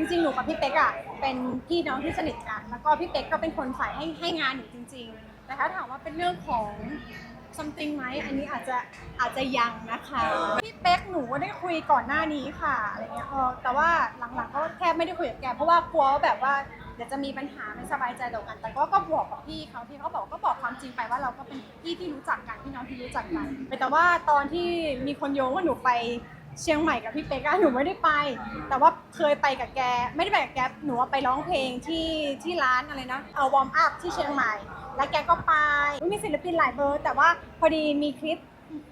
จริงๆหนูกับพี่เป๊กอะเป็นพี่น้องที่สนิทกัน แล้วก็พี่เป๊กก็เป็นคนฝ่ายให้ให้งานหนูจริง ๆ แต่ถ้าถามว่าเป็นเรื่องของ something ไหมอันนี้อาจจะอาจจะยังนะคะ พี่เป๊กหนูก็ได้คุยก่อนหน้านี้ค่ะอะไรเงี้ยเออแต่ว่าหลังๆก็แทบไม่ได้คุยกับแกเพราะว่ากลัวแบบว่าเดี๋ยวจะมีปัญหาไม่สบายใจต่อกัน แต่ก็ก็บอกกับพี่เขาพี่เขาบอกก็บอกความจริงไปว่าเราก็เป็นพี่ที่รู้จักกันพี่น้องที่รู้จักกันแต่ว่าตอนที่มีคนโยงว่าหนูไป เชียงใหม่กับพี่เป๊กอะหนูไม่ได้ไป แต่ว่าเคยไปกับแก ไม่ได้ไปกับแกหนูว่าไปร้องเพลงที่ที่ร้านอะไรนะเอาวอร์มอัพที่เชียงใหม่ แล้วแกก็ไปมีศิลปินหลายเบอร์ แต่ว่าพอดีมีคลิป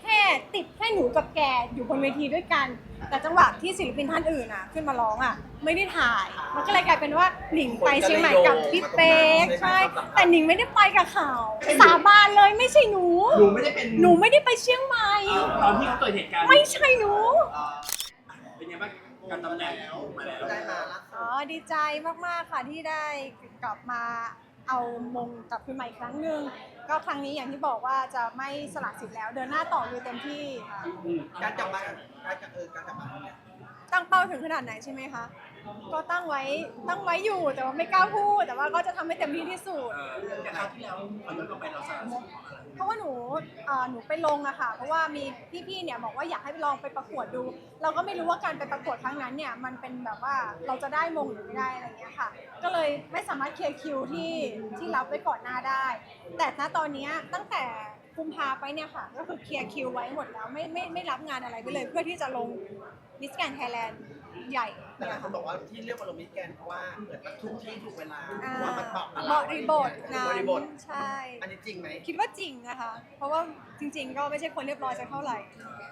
แค่ติดแค่หนูกับแกอยู่บนเวทีด้วยกัน แต่จังหวะที่ศิลปินท่านอื่นอะ ขึ้นมาร้องอะ ไม่ได้ถ่าย มันก็เลยกลายเป็นว่าหนิงไปเชียงใหม่กับพี่เป๊กใช่แต่หนิงไม่ได้ไปกับเขาสาบานเลยไม่ใช่หนู หนูไม่ได้เป็นหนูไม่ได้ไปเชียงใหม่ ตอนที่เขาเกิดเหตุการณ์ไม่ใช่หนูเป็นไงบ้างการตำแหน่งมาแล้วได้มาแล้วอ๋อดีใจมากๆค่ะที่ได้กลับมาเอามงกลับคืนมาอีกครั้งหนึ่ง ก็ครั้งนี้อย่างที่บอกว่าจะไม่สละสิทธิ์แล้ว เดินหน้าต่ออยู่เต็มที่ค่ะ การกลับมาการกลับเออการกลับมาเนี่ย ตั้งเป้าถึงขนาดไหนใช่ไหมคะ ก็ตั้งไว้ตั้งไว้อยู่แต่ว่าไม่กล้าพูด แต่ว่าก็จะทำให้เต็มที่ที่สุด เออแต่คราวที่แล้วตอนย้อนกลับไปเราสารสิทธิ์ของอะไรเพราะว่าหนูเอ่อหนูไปลงอะค่ะ เพราะว่ามีพี่ๆ เนี่ยบอกว่าอยากให้ไปลองไปประกวดดู เราก็ไม่รู้ว่าการไปประกวดครั้งนั้นเนี่ยมันเป็นแบบว่าเราจะได้มงหรือไม่ได้อะไรเงี้ยค่ะ ก็เลยไม่สามารถเคลียร์คิวที่ที่รับไว้ก่อนหน้าได้ แต่ณตอนเนี้ยตั้งแต่กุมภาไปเนี่ยค่ะ ก็คือเคลียร์คิวไว้หมดแล้วไม่ไม่ไม่รับงานอะไรไปเลย เพื่อที่จะลง มิสแกนไทยแลนด์ใหญ่แต่หเนี่ลายยคนค่ะบอกว่าที่เลือกมาลงมิสแกนเพราะว่าเหมือนมันถูกที่ถูกเวลาเพอ่าราะว่ามันเหมาะกับเหเรามาะบริบทนั้นบริบทใช่ อันนี้จริงไหมคิดว่าจริงนะคะ เพราะว่าจริง ๆ ก็ไม่ใช่คนเรียบร้อยสักเท่าไหร่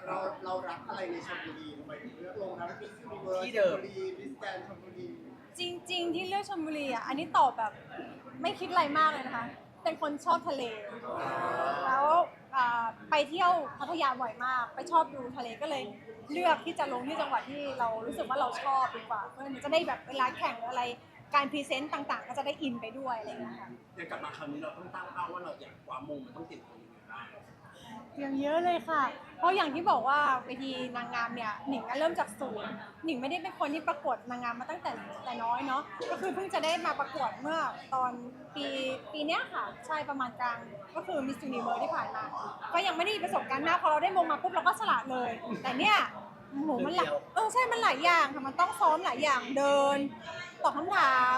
เราเรารักอะไรในชลบุรีทำไมถึงเลือกลงนะมิสยูนิเวิร์สที่เดิมชลบุรีมิสแกรนด์ชลบุรีจริง ๆ ที่เลือกชลบุรีอะ อันนี้ตอบแบบไม่คิดอะไรมากเลยนะคะ เป็นคนชอบทะเล แล้ว อ่าไปเที่ยวพัทยาบ่อยมาก ไปชอบดูทะเลก็เลยเลือกที่จะลงที่จังหวัดที่เรารู้สึกว่าเราชอบดีกว่า เพื่อมันจะได้แบบเวลาแข่งหรืออะไรการพรีเซนต์ต่างๆ ก็จะได้อินไปด้วยอะไรอย่างเงี้ยค่ะแต่กลับมาคราวนี้เราต้องตั้งเป้าว่าเราอยากความมงมันต้องติดตรงยังไงบ้าง ย่างเยอะเลยค่ะ เพราะอย่างที่บอกว่าเวทีนางงามเนี่ยหนิงอะเริ่มจากศูนย์หนิงไม่ได้เป็นคนที่ประกวดนางงามมาตั้งแต่แต่น้อยเนาะก็คือเพิ่งจะได้มาประกวดเมื่อตอนปีปีเนี้ยค่ะ ใช่ประมาณกลางก็คือมิส s u นิเวิร์ที่ผ่านมา ก็ยังไม่ได้มีประสบการณ์มากพอเราได้มงมาปุ๊บเราก็สละเลย แต่เนี่ยโอ้โหมันหลายเออใช่มันหลายอย่างค่ะมันต้องซ้อมหลายอย่างเดินตอบคำถาม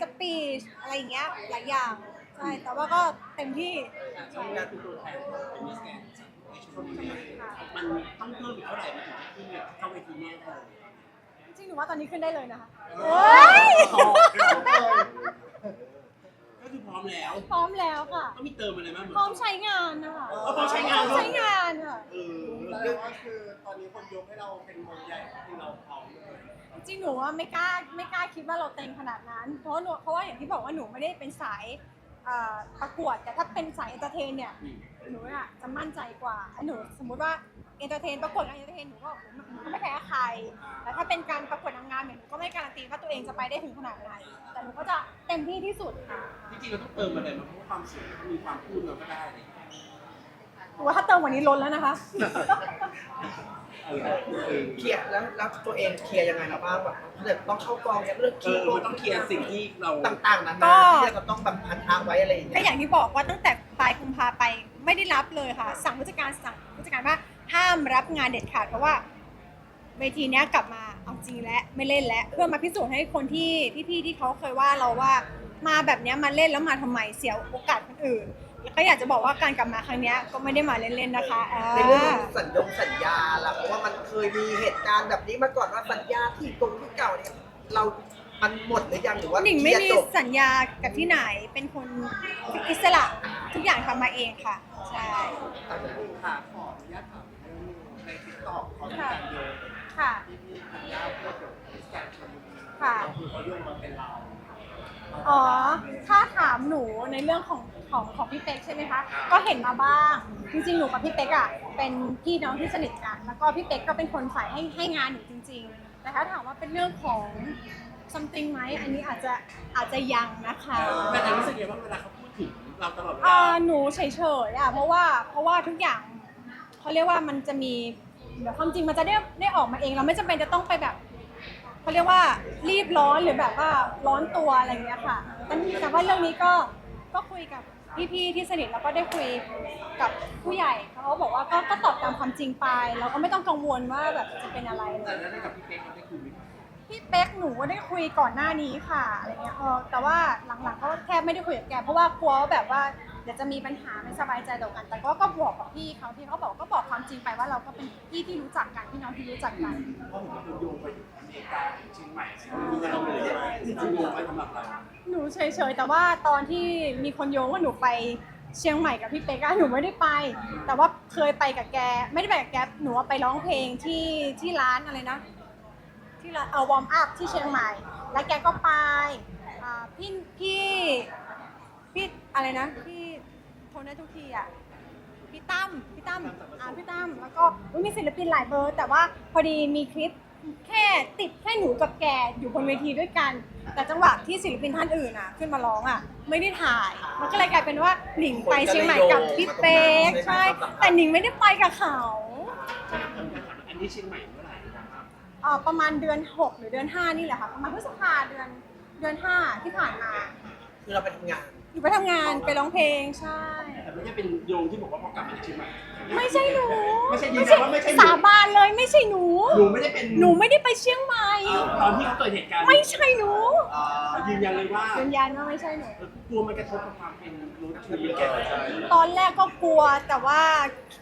สปีชอะไรอย่างเงี้ยหลายอย่าง ใช่ แต่ว่าก็เต็มที่ทำงานเป็นตัวแทนเป็นมิสแกนในชลบุรีมันต้องเพิ่มอีกเท่าไหร่มันถึงจะขึ้นเนี่ยเข้าเวทีแน่เลยจริงหนูว่าตอนนี้ขึ้นได้เลยนะคะเฮ้ยก็คือพร้อมแล้วพร้อมแล้วค่ะต้องมีเติมอะไรบ้างพร้อมใช้งานนะคะเออพร้อมใช้งานพร้อมใช้งานค่ะเออแสดงว่าคือตอนนี้คนยกให้เราเป็นวงใหญ่ที่เราพร้อมเลยจริงหนูว่าไม่กล้าไม่กล้าคิดว่าเราเต็งขนาดนั้น เพราะหนูเพราะว่าอย่างที่บอกว่าหนูไม่ได้เป็นสาย เอ่อประกวดแต่ถ้าเป็นสายเอนเตอร์เทนเนี่ยหนูอะจะมั่นใจกว่าหนูสมมุติว่าเอนเตอร์เทนประกวดงานเอนเตอร์เทนหนูก็หนูก็ไม่แพ้ใครแต่ถ้าเป็นการประกวดนางงามเนี่ยหนูก็ไม่การันตีว่าตัวเองจะไปได้ถึงขนาดไหนแต่หนูก็จะเต็มที่ที่สุดค่ะ จริงๆเราต้องเติมอะไรมาเพราะว่าความสวยมีความพูดเราก็ได้เลย ว่าถ้าเติมกว่านี้ล้นแล้วนะคะเออเออเคลียร์แล้วแล้วตัวเองเคลียร์ยังไงเราบ้างแบบเรื่องต้องเข้ากองเนี่ยเรื่องเอคิวอมันต้องเคลียร์สิ่งที่เราต่างๆนั้นก็นะที่เราต้องแบบพันธะไว้อะไรอย่างก็เงี้ยอย่างที่บอกว่าตั้งแต่ปลายกุมภาไปไม่ได้รับเลยค่ะ สั่งผู้จัดการสั่งผู้จัดการว่าห้ามรับงานเด็ดขาดเพราะว่าเวทีเนี้ยกลับมาเอาจริงแล้วไม่เล่นแล้วเพื่อมาพิสูจน์ให้คนที่พี่ๆที่เขาเคยว่าเราว่ามาแบบเนี้ยมาเล่นแล้วมาทำไมเสียโอกาสคนอื่นแล้ว ก็อยากจะบอกว่าการกลับมาครั้งเนี้ยก็ไม่ได้มาเล่นๆนะคะอ่า ในเรื่องของสัญญงสัญญาล่ะเพราะว่ามันเคยมีเหตุการณ์แบบนี้มาก่อนว่าสัญญาที่ตรงที่เก่าเนี่ยเรามันหมดหรือยังหรือว่าหนิงไม่มีเคลียร์จบสัญญากับที่ไหนเป็นคนอิสระทุกอย่างทำมาเองค่ะ ใช่แต่จะดูค่ะขออนุญาตถามเรื่องหนึงในทิกตอกเขามีการโยงค่ะ ที่มีสัญญาเพื่อเกี่ยวกับมิสแกรนด์ชลบุรีค่ะก็คือเขาโยงมาเป็นเรา อ๋อ ถ้าถามหนูในเรื่องของของของพี่เป๊กใช่ไหมคะ ก็เห็นมาบ้าง จริงๆ หนูกับพี่เป๊กอะ เป็นพี่น้องที่สนิทกัน แล้วก็พี่เป๊กก็เป็นคนฝ่ายให้ให้งานหนูจริง ๆ แต่ถ้าถามว่าเป็นเรื่องของ something ไหม อันนี้อาจจะอาจจะยังนะคะ แต่จะรู้สึกยังไงว่าเวลาเขาพูดถึงเราตลอดเวอ่าลาหนูเฉยๆอะเพราะว่าเพราะว่าทุกอย่างเขาเรียกว่ามันจะมีเดี๋ยวความจริงมันจะได้ได้ออกมาเอง เราไม่จำเป็นจะต้องไปแบบ เขาเรียกว่ารีบร้อนหรือแบบว่าร้อนตัวอะไรอย่างเงี้ยค่ะแต่แต่ว่าเรื่องนี้ก็ก็คุยกับพี่ๆที่สนิทแล้วก็ได้คุยกับผู้ใหญ่เขาบอกว่าก็ก็ตอบตามความจริงไปเราก็ไม่ต้องกังวลว่าแบบจะเป็นอะไรเลแต่ยแล้วได้กับพี่เป๊กเราได้คุยไหมพี่เป๊กหนูก็ได้คุยก่อนหน้านี้ค่ะอะไรเงี้ยเออแต่ว่าหลังๆก็แทบไม่ได้คุยกับแกเพราะว่ากลัวว่าแบบว่า ดี๋ยวจะมีปัญหาไม่สบายใจต่อกัน แต่ก็ก็บอกกับพี่เขาพี่เขาบอกก็บอกความจริงไปว่าเราก็เป็นพี่ที่รู้จักกันพี่น้องที่รู้จักกัน เพราะผมก็โดนโยงไปถึงอเมริกาถึงเชียงใหม่มีเราเลยจริงๆโยงไปสำหรับเราหนูเฉยๆแต่ว่าตอนที่มีคนโยงว่าหนูไปเชียงใหม่กับพี่เป๊กอะหนูไม่ได้ไป แต่ว่าเคยไปกับแก ไม่ได้ไปกับแกหนูว่าไปร้องเพลงที่ที่ร้านอะไรนะที่ร้านเอาวอร์มอัพที่เชียงใหม่ แล้วแกก็ไปอ่าพี่พี่ พี่อะไรนะพี่โทรได้ทุกทีอะพี่ตั้มพี่ตั้มอ่าพี่ตั้มแล้วก็อุ๊ยมีศิลปินหลายเบอร์ แต่ว่าพอดีมีคลิปแค่ติดแค่หนูกับแกอยู่บนเวทีด้วยกัน แต่จังหวะที่ศิลปินท่านอื่นอะ ขึ้นมาร้องอะ ไม่ได้ถ่าย มันก็เลยกลายเป็นว่าหนิงไปเชียงใหม่กับพี่เป๊กใช่แต่หนิงไม่ได้ไปกับเขาอันนี้เชียงใหม่เมื่อไหร่ครับเอ่อประมาณเดือน 6 หรือเดือน 5 นี่แหละค่ะประมาณพฤษภาเดือนเดือน 5 ที่ผ่านมา คือเราไปทำงาน อยู่ไปทำงานไปร้องเพลงใช่ แต่ไม่ใช่เป็นโยงที่บอกว่าพอกลับมาจากเชียงใหม่ ไม่ใช่หนูไม่ใช่ยืนยันว่าไม่ใช่หนู สาบานเลยไม่ใช่หนู หนูไม่ได้เป็นหนูไม่ได้ไปเชียงใหม่ เอ่อตอนที่เขาเกิดเหตุการณ์ไม่ใช่หนูเอ่อยืนยันเลยว่ายืนยันว่าไม่ใช่หนู เออกลัวมันกระทบกับความเป็นรถทูบีแกนตอนแรกก็กลัวแต่ว่า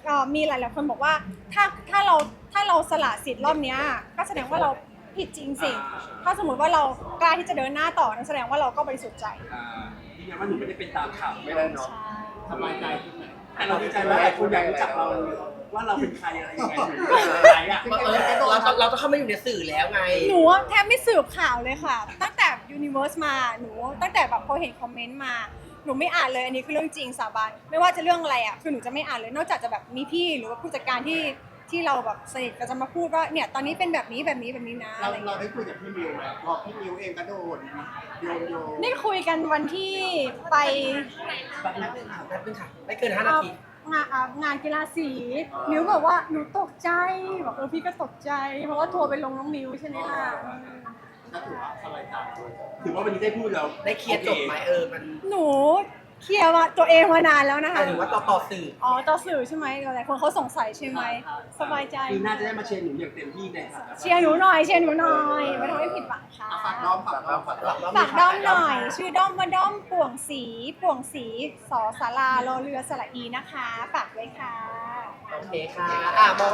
เอ่อมีหลาย ๆ คนบอกว่าถ้าถ้าเราถ้าเราสละสิทธิ์รอบเนี้ยก็แสดงว่าเราผิดจริงสิถ้าสมมติว่าเรากล้าที่จะเดินหน้าต่อนั่นแสดงว่าเราก็บริสุทธิ์ใจ อ่ายื นยันว่าหนูไม่ได้เป็นตามข่าวไม่ได้เนาะ ใช่สบายใจขึ้นไหมแต่เราดีใจว่าหลายคนอยากรู้จักเรา ว่าเราเป็นใครอะไรยังไงไหนอะเออเราเราเราต้องเข้ามาอยู่ในสื่อแล้วไง หนูอะแทบไม่สืบข่าวเลยค่ะ ตั้งแต่ Universe มาหนูตั้งแต่แบบพอเห็นคอมเมนต์มาหนูไม่อ่านเลยอันนี้คือเรื่องจริงสาบานไม่ว่าจะเรื่องอะไรอะคือหนูจะไม่อ่านเลยนอกจากจะแบบมีพี่หรือว่าผู้จัดการที่ ที่เราแบบสนิทก็จะมาพูดว่าเนี่ยตอนนี้เป็นแบบนี้แบบนี้แบบนี้นะเราอะไรเราเงี้ยได้คุยกับพี่มิวไหมพอพี่มิวเองก็โดนโยงโยงได้คุยกันวันที่ไปแป๊บนึงค่ะแป๊บนึงค่ะไม่เกินห้านาที งานอะงานกีฬาสีมิวบอกว่าหนูตกใจบอกเออพี่ก็ตกใจ เพราะว่าทัวร์ไปลงน้องมิวใช่ไหมล่ะก็ถือว่าสบายใจถือว่าวันนี้ได้พูดแล้วได้เคลียร์จบไหมเออมันหนู เคลียร์ว่าตัวเองมานานแล้วนะหคะมายถึงว่าต่อต่อสื่ออ๋อต่อสื่อใช่ไหมหลายคนเขาสงสัยใช่ไหม สบายใจ ปีหน้าจะได้มาเชียร์หนูอย่างเต็มที่ในฐานะเชียร์หนูหน่อย เชียร์หนูหน่อยไม่ทำให้ผิดหวังค่ะ ฝากน้องฝากน้องฝากน้องฝากด้อมหน่อย ชื่อด้อมว่าด้อมป่วงสี ป่วงสีสอสารารอเรือสระอีนะคะ ฝากด้วยค่ะ โอเคค่ะอะมอง